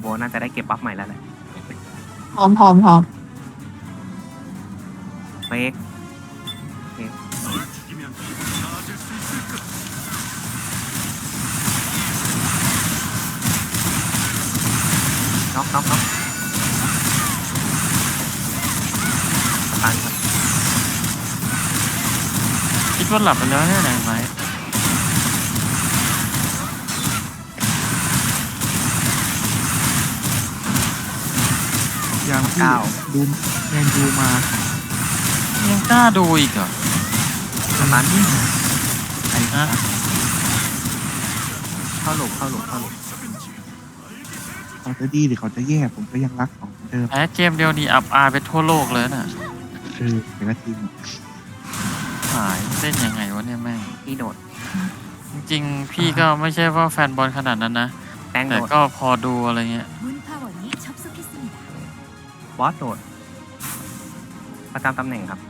โบน่าจะได้เก็บบัฟใหม่แล้วแหละพร้อมพร้อมพร้อมเฟกน็อกน็อกน็อกตันครับคิดว่าหลับไปแล้วเนี่ยไหนไหมางที่เก้าดูแมนยูมายังกล้าดูอีกเหรอตันไอ้ฮะเข้าหลุมเข้าหลุมเข้าหลุมเขาจะดีหรือเขาจะแย่ผมก็ยังรักเขาเหมือนเดิมแพ้เกมเดียวนี่อับอายไปทั่วโลกเลยน่ะคือแต่ละทีมหายเล่นยังไงวะเนี่ยแม่งพี่โดด จริงๆ พี่ก็ไม่ใช่ว่าแฟนบอลขนาดนั้นนะ แตงแต่โดดก็พอดูอะไรเงี้ย อสโดดประจำตำแหน่งครับ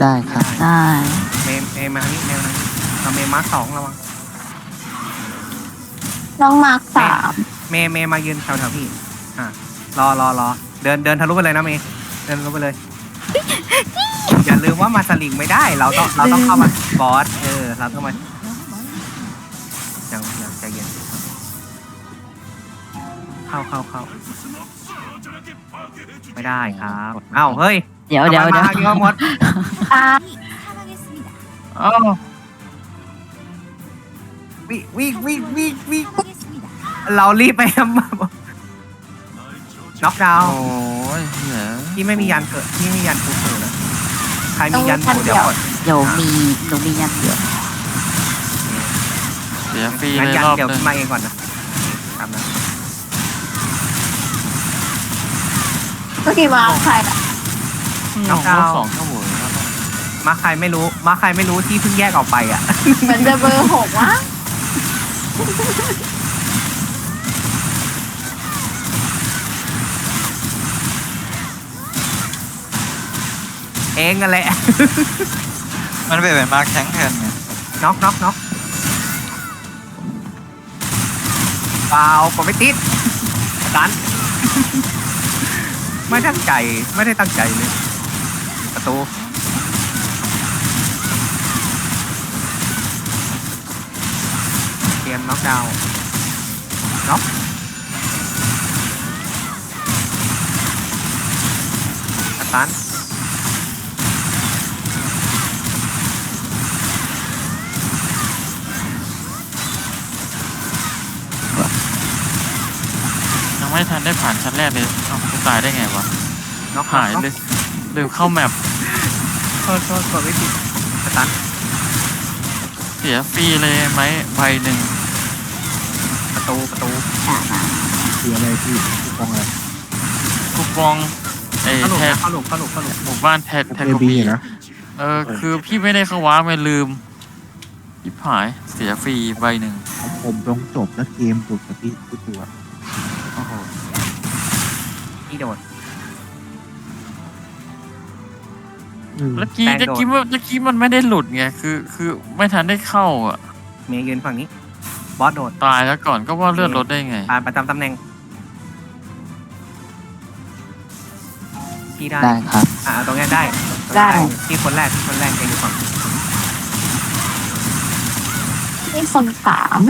ได้ครับได้ เมย์เมย์มานี่เมย์มานี่เอาเมย์มาร์คสองระวังน้องมาร์คสามเมย์เมย์มายืนแถวแถวๆพี่ อะรอรอรอเดินเดินทะลุไปเลยนะเมย์เดินทะลุไปเลย อย่าลืมว่ามาสลิงไม่ได้ เราต้องเราต้องเข้ามาบอสเออเราต้องมา เข้าเข้าเข้าไม่ได้ครับเอ้าเฮ้ยเดี๋ยวเดี๋ยวเดี๋ยวมาหมดเอ้าวิวิวิวิวิเรารีบไปทำน็อกดาวอกน์ยเหาวที่ไม่มียันเกิดที่ไม่มียันคูเกิดนะใครมียันคูเดี๋ยวก่อน เดี๋ยวมีหนูมียันเดียวเสียฟรีงั้นเลยยันรอบเดี๋ยวนึงมาเองก่อนนะตานะ เมื่อกี้มาร์คใครอะน้องดาวสองเข้าหัวแล้วนะมาใครไม่รู้ มาใครไม่รู้ที่เพิ่งแยกออกไปอะ เหมือนจะเบอร์หกวะเองกันแหละมันเป็นแบบมาแข็งแทนไงน็อกน็อกน็อกเปล่าผมไม่ติดดัน ไม่ตั้งใจไม่ได้ตั้งใจเลย ประตูเตรียมน็อกดาวน์น็อกสตันยังไม่ทันได้ผ่านชั้นแรกเลยเอ้า ตายได้ไงวะน็อกหายเลยลืมเข้าแมปโทษโทษกดไม่ผิดสตันเสียฟรีเลยไหมใบหนึ่งประตูประตูคืออะไรพี่คูปองอะไรคูปองไอ้เข้าหลุมแทนะนเข้าหลุมเข้าหลุมเข้าหลุมหมู่บ้านแทนแทนเอโกบีบีนะเออคือพี่ไม่ได้เข้าว้าไม่ลืมยิบหายเสียฟรีใบหนึ่งของผมลงจบแล้วเกมจบกับพี่ทุกตัวโอ้โห พี่โดดอืม แล้วกี้แป้งโดนตะกี้มันตะกี้มันไม่ได้หลุดไงคือคือไม่ทันได้เข้าอะ เมย์ยืนฝั่งนี้ บอสโดดตายแล้วก่อนก็ว่าเลือดลดได้ไงอ่าประจำตำแหน่ง พี่ได้ ได้ครับ อ่าตรงเนี้ยได้ได้ที่คนแรกที่คนแรกจะอยู่ฝั่งนี่คนสาม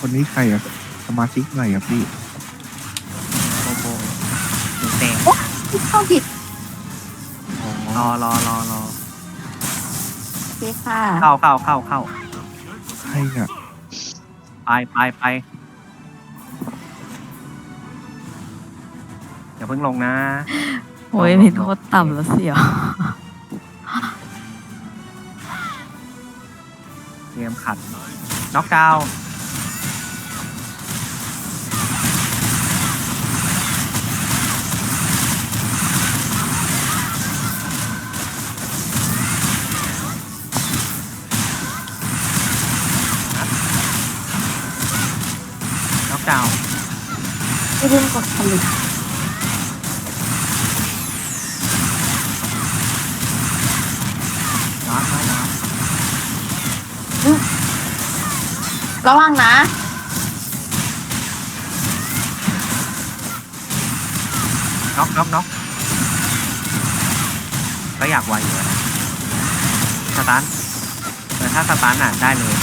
คนนี้ใครอะส มาชิกใหม่อะพี่โบโบหนึ่งเตงเข้าผิดรอรอรอรอโอเคค่ะเข้าเข้าเข้าเข้าใครอะไปไปไปอย่าเพิ่งลงนะโอ้ยมีโทษต่ำแล้วเสียวเตรียมขัดน็อกดาวน์ น็อกดาวน์ไม่ลืมกดผลิตน็อกน็อกระวังนะน็อกน็อกน็อกก็อยากไวอยู่นะสตาร์ทแต่ถ้าสตาร์ทน่ะได้เลย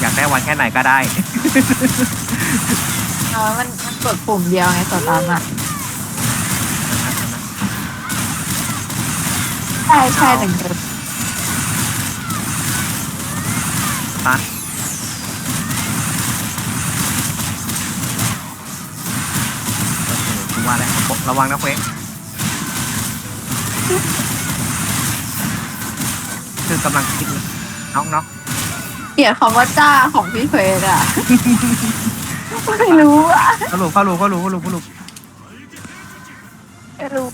อยากได้ไวแค่ไหนก็ได้เออมันมันกดปุ่มเดียวไงสตาร์ทอะใช่ใช่หนึ่งเดิมสตาร์ทโอเคคุณว่าแล้วระวังนะเควกคือกำลังคิดเลยน็อกน็อก เกลียดคำว่าจ้าของพี่เฟรดอะ ไม่รู้อ่ะ เข้าลูกเข้าลูกเข้าลูกเข้าลูกเข้าลูก ไม่รู้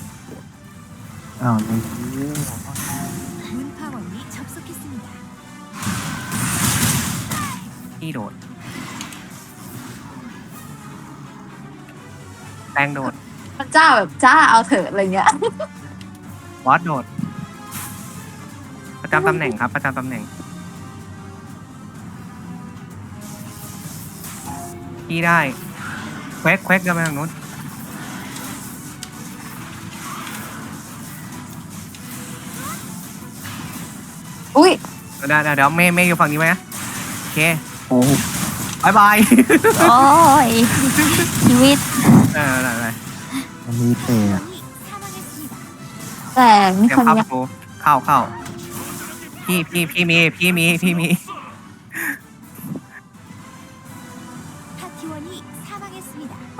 อ้าวเลย 문 파원이 접속했습니다. พี่โดดแตงโดด มันจ้าแบบจ้าเอาเถอะอะไรเงี้ย บอสโดด ประจำตำแหน่งครับ ประจำตำแหน่ง พี่ได้แควกแควกเดินไปทางนู้นอุ้ยเอาไดี๋ยวเดี๋ยวเม่เม่อยู่ฝั่งนี้ไหมโอเคโอ้บายบายโอ้ยชีวิตเออได้ได้มีเตะแต่มีตรีคนเข้าเข้าเข้าพี่พี่พี่มีพี่มีพี่มี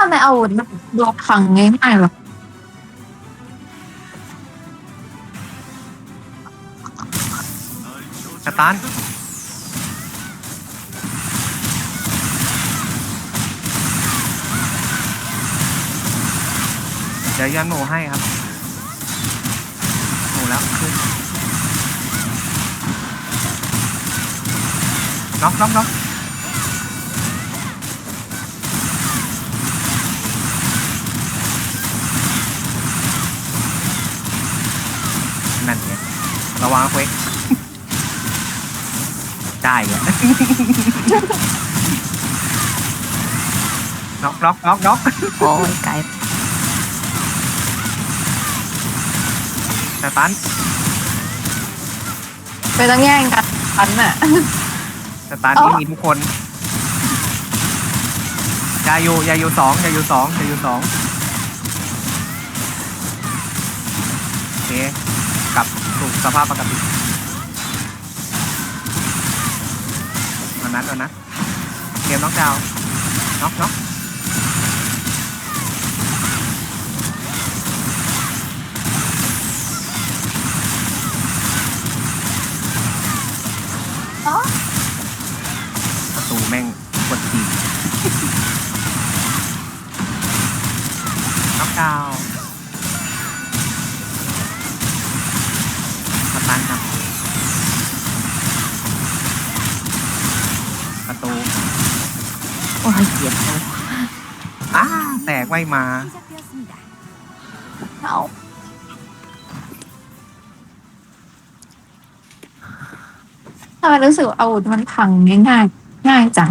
ทำไมเอาดวงพังง่ายๆหรอสตาร์ทเดี๋ยวยันหนูให้ครับหนูแล้วขึ้นน็อกน็อกน็อกนั่นไง ระวังเควกได้อะน็อกน็อกน็อกน็อกโอ้ยไกลสตันไปต้องแย่งกันปันอะสตันอ๋อที่มีทุกคนอย่าอยู่อย่าอยู่สองอย่าอยู่สองอย่าอยู่สองโอเคกลับ สู่สภาพปกติเอานัดเอานัดเกมน็อกดาวน็อกน็อกประตูแม่งกดทีน็อกดาว ประตู โอ้ยเกียดเขาอ้าแตกไม่มา เอาทำไมรู้สึกอาวุธมันพังง่ายง่ายจัง